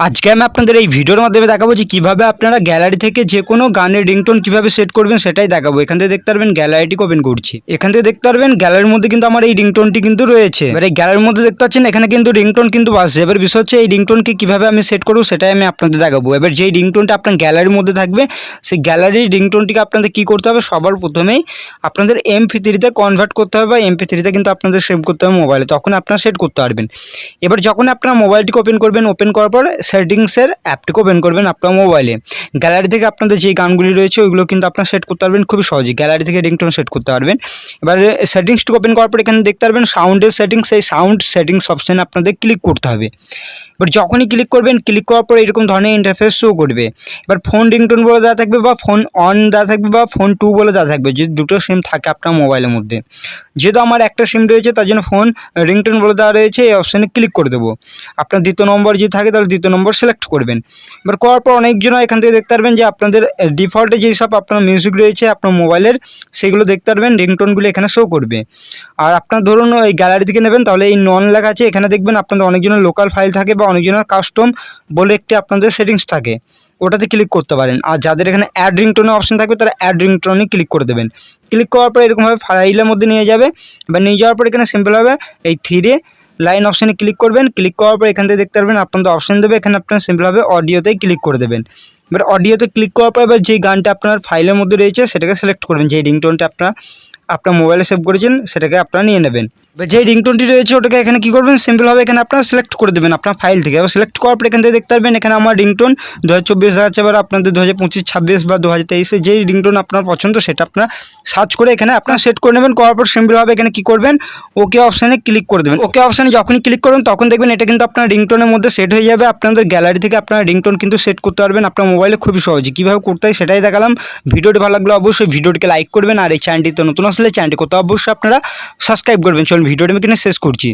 আজকে আমি আপনাদের এই ভিডিওর মাধ্যমে দেখাবো যে কীভাবে আপনারা গ্যালারি থেকে যে কোনো গানের রিংটোন কীভাবে সেট করবেন সেটাই দেখাবো। এখান থেকে দেখতে পারবেন গ্যালারিটি ওপেন করছি। এখান থেকে দেখতে পারবেন গ্যালারির মধ্যে কিন্তু আমার এই রিংটোনটি কিন্তু রয়েছে। এবার এই গ্যালারির মধ্যে দেখতে পাচ্ছেন এখানে কিন্তু রিংটোন কিন্তু বাজছে এবার বিষয় হচ্ছে এই রিংটোনকে কীভাবে আমি সেট করব সেটাই আমি আপনাদের দেখাবো। এবার যেই রিংটোনটা আপনার গ্যালারির মধ্যে থাকবে, সেই গ্যালারির রিংটোনটিকে আপনাদের কী করতে হবে? সবার প্রথমেই আপনাদের এম পি থ্রিতে কনভার্ট করতে হবে বা এম পি থ্রিতে কিন্তু আপনাদের সেভ করতে হবে মোবাইলে তখন আপনারা সেট করতে পারবেন। এবার যখন আপনারা মোবাইলটিকে ওপেন করবেন ওপেন করার পর সেটিংসের অ্যাপটিকে ওপেন করবেন আপনার মোবাইলে। গ্যালারি থেকে আপনাদের যে গানগুলি রয়েছে, ওইগুলো কিন্তু আপনারা সেট করতে পারবেন খুবই সহজে গ্যালারি থেকে রিংটোন সেট করতে পারবেন। এবার সেটিংসটি ওপেন করার পর এখানে দেখতে পারবেন সাউন্ডের সেটিংস সেই সাউন্ড সেটিংস অপশানে আপনাদের ক্লিক করতে হবে। এবার যখনই ক্লিক করবেন ক্লিক করার পর এরকম ধরনের ইন্টারফেস শো করবে। এবার ফোন রিংটোন বলে দেওয়া থাকবে বা ফোন অন দেওয়া থাকবে বা ফোন টু বলে দেওয়া থাকবে, যদি দুটো সিম থাকে আপনার মোবাইলের মধ্যে। যেহেতু আমার একটা সিম রয়েছে, তার জন্য ফোন রিংটোন বলে দেওয়া রয়েছে, এই অপশানে ক্লিক করে দেবো। আপনার দ্বিতীয় নম্বর যদি থাকে, তাহলে দ্বিতীয় নম্বর সিলেক্ট করবেন। এবার করার পর অনেকজন এখান থেকে দেখতে পারবেন যে আপনাদের ডিফল্টে যেই সব আপনার মিউজিক রয়েছে, আপনার মোবাইলের সেগুলো দেখতে পারবেন রিংটোনগুলো এখানে শো করবে। আর আপনার ধরুন এই গ্যালারি থেকে নেবেন, তাহলে এই নন লেখা আছে, এখানে দেখবেন আপনাদের অনেকজনের লোকাল ফাইল থাকে বা অনেকজনের কাস্টম বলে একটি আপনাদের সেটিংস থাকে, ওটাতে ক্লিক করতে পারেন। আর যাদের এখানে অ্যাড রিংটোনের অপশান থাকবে, তারা অ্যাড রিংটোনে ক্লিক করে দেবেন। ক্লিক করার পরে এরকমভাবে ফাইলের মধ্যে নিয়ে যাবে, বা নিয়ে যাওয়ার পর এখানে সিম্পলভাবে এই থ্রিডে লাইন অপশানে ক্লিক করবেন। ক্লিক করার পর এখান থেকে দেখতে পারবেন আপনাদের অপশান দেবে, এখানে আপনার সিম্পলভাবে অডিওতেই ক্লিক করে দেবেন। এবার অডিওতে ক্লিক করার পর এবার যেই গানটা আপনার ফাইলের মধ্যে রয়েছে, সেটাকে সিলেক্ট করবেন যেই রিংটোনটা আপনার আপনার মোবাইলে সেভ করেছেন, সেটাকে আপনারা নিয়ে নেবেন। এবার যেই রিংটোনটি রয়েছে, ওটাকে এখানে কী করবেন? সিম্পলভাবে এখানে আপনারা সিলেক্ট করে দেবেন আপনার ফাইল থেকে। এবার সিলেক্ট করার পর এখান থেকে দেখতে পারবেন, এখানে আমার রিংটোন দু হাজার চব্বিশ আছে। এবার আপনাদের দু হাজার পঁচিশ, ছাব্বিশ বা দু হাজার তেইশে যেই রিংটোন আপনার পছন্দ, সেটা আপনার সার্চ করে এখানে আপনার সেট করে নেবেন। করার পর সিম্পলভাবে এখানে কী করবেন? ওকে অপশানে ক্লিক করে দেবেন। ওকে অপশানে যখনই ক্লিক করবেন, তখন দেখবেন এটা কিন্তু আপনার রিংটোনের মধ্যে সেট হয়ে যাবে। আপনাদের গ্যালারি থেকে আপনার রিংটোন কিন্তু সেট করতে পারবেন। আপনার মোবাইলে খুবই সহজে। কীভাবে করতে হয় সেটাই দেখালাম। ভিডিওটি ভালো লাগলে অবশ্যই ভিডিওটিকে লাইক করবেন। আর এই চ্যানেলটিতে নতুন আসলে চ্যানেলটি করতে অবশ্যই আপনারা সাবস্ক্রাইব করবেন। চলুন, ভিডিওটি আমি এখানে শেষ করছি।